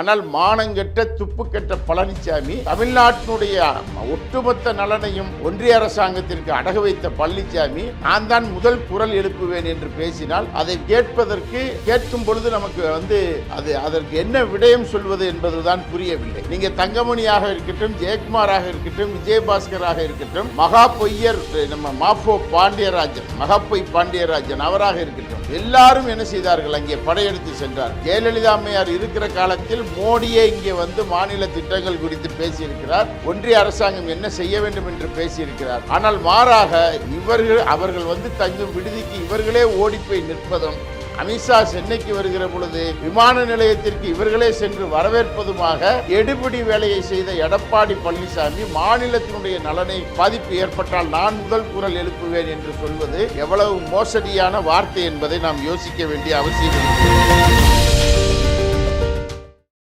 ஆனால் மானங்கெட்ட துப்புக்கெட்ட பழனிசாமி தமிழ்நாட்டினுடைய ஒட்டுமொத்த நலனையும் ஒன்றிய அரசாங்கத்திற்கு அடகு வைத்த பழனிசாமி நான் தான் முதல் குரல் எழுப்புவேன் என்று பேசினால் அதை கேட்பதற்கு கேட்கும் பொழுது நமக்கு வந்து அது அதற்கு என்ன விடயம் சொல்வது என்பதுதான் புரியவில்லை. நீங்க தங்கமணியாக இருக்கட்டும் ஜெயக்குமாராக இருக்கட்டும் விஜயபாஸ்கராக இருக்கட்டும் மகா பொய்யர் நம்ம மாஃபோ பாண்டியராஜன் மகா பொய் பாண்டியராஜன் அவராக இருக்கட்டும் எல்லாரும் என்ன செய்தார்கள்? அங்கே படையெடுத்து சென்றார் ஜெயலலிதா அம்மையார் இருக்கிற காலத்தில் மோடியே இங்கே வந்து மாநில திட்டங்கள் குறித்து பேசியிருக்கிறார். ஒன்றிய அரசாங்கம் என்ன செய்ய வேண்டும் என்று பேசியிருக்கிறார். ஆனால் மாறாக இவர்கள் அவர்கள் வந்து தங்கும் விடுதிக்கு இவர்களே ஓடிப்போய் நிற்பதும் அமித்ஷா சென்னைக்கு வருகிற பொழுது விமான நிலையத்திற்கு இவர்களே சென்று வரவேற்பதுமாக எடுபிடி வேலையை செய்த எடப்பாடி பழனிசாமி மாநிலத்தினுடைய நலனை பாதிப்பு ஏற்பட்டால் நான் முதல் குரல் எழுப்புவேன் என்று சொல்வது எவ்வளவு மோசடியான வார்த்தை என்பதை நாம் யோசிக்க வேண்டிய அவசியம். இருக்கிறது